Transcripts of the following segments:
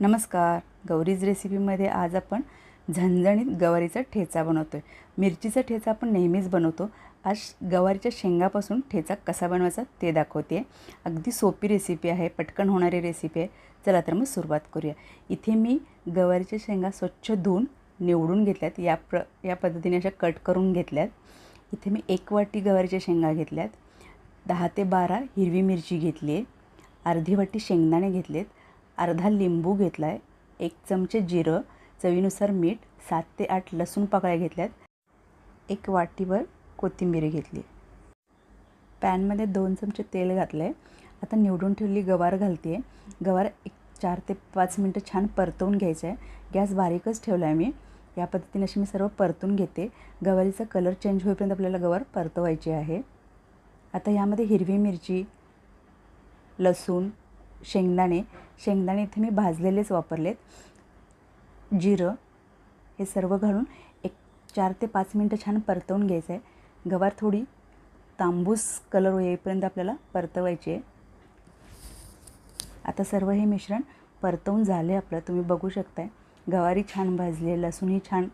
नमस्कार. गौरीज रेसिपीमध्ये आज आपण झणझणीत गवारीचा ठेचा बनवतो आहे मिरचीचा ठेचा आपण नेहमीच बनवतो. आज गवारीच्या शेंगापासून ठेचा कसा बनवायचा ते दाखवते अगदी सोपी रेसिपी आहे पटकन होणारी रेसिपी आहे. चला तर मग सुरुवात करूया. इथे मी गवारीच्या शेंगा स्वच्छ धुवून निवडून घेतल्यात. या प्र या पद्धतीने अशा कट करून घेतल्यात. इथे मी एक वाटी गवारीच्या शेंगा घेतल्यात. दहा ते बारा हिरवी मिरची घेतली आहे अर्धी वाटी शेंगदाणे घेतलेत. अर्धा लिंबू घेतला आहे एक चमचे जिरं चवीनुसार मीठ सात ते आठ लसूण पाकळ्या घेतल्यात एक वाटीभर कोथिंबीर घेतली. पॅनमध्ये दोन चमचे तेल घातलं आहे आता निवडून ठेवलेली गवार घालते आहे गवार एक चार ते पाच मिनटं छान परतवून घ्यायचं आहे गॅस बारीकच ठेवला आहे मी. या पद्धतीने अशी मी सर्व परतून घेते. गवारीचा कलर चेंज होईपर्यंत आपल्याला गवार परतवायची आहे. आता यामध्ये हिरवी मिरची लसूण शेंगदाणे शेंगदाणे इथे मी भाजलेलेच वापरलेत. जिरं हे सर्व घालून एक चार ते पाच मिनटं छान परतवून घ्यायचं आहे गवार थोडी तांबूस कलर येईपर्यंत आपल्याला परतवायची आहे आता सर्व हे मिश्रण परतवून झाले आपलं तुम्ही बघू शकताय. गवारी छान भाजली आहे लसूणही छान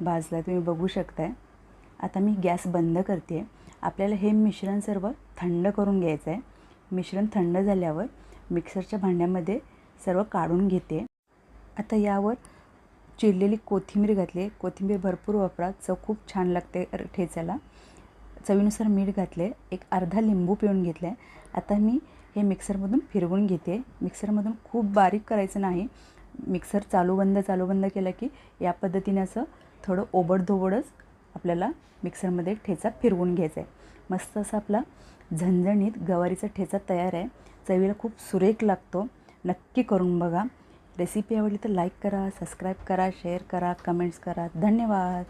भाजला आहे तुम्ही बघू शकताय. आता मी गॅस बंद करते आपल्याला हे मिश्रण सर्व थंड करून घ्यायचं आहे मिश्रण थंड झाल्यावर मिक्सरच्या भांड्यामध्ये सर्व काढून घेते. आता यावर चिरलेली कोथिंबीर घातली आहे. कोथिंबीर भरपूर वापरा. चव खूप छान लागते ठेचायला. चवीनुसार मीठ घातले एक अर्धा लिंबू पिळून घेतला आहे आता मी हे मिक्सरमधून फिरवून घेते. मिक्सरमधून खूप बारीक करायचं नाही. मिक्सर चालू बंद चालू बंद केला की या पद्धतीने असं थोडं ओबडधोबडच आपल्याला मिक्सरमध्ये ठेचा फिरवून घ्यायचा आहे. मस्त असा आपला झणझणीत गवारीचा ठेचा तयार आहे. चवीला खूप सुरेख लागतो. नक्की करून बघा. रेसिपी आवडली तर लाईक करा सबस्क्राईब करा शेअर करा कमेंट्स करा. धन्यवाद.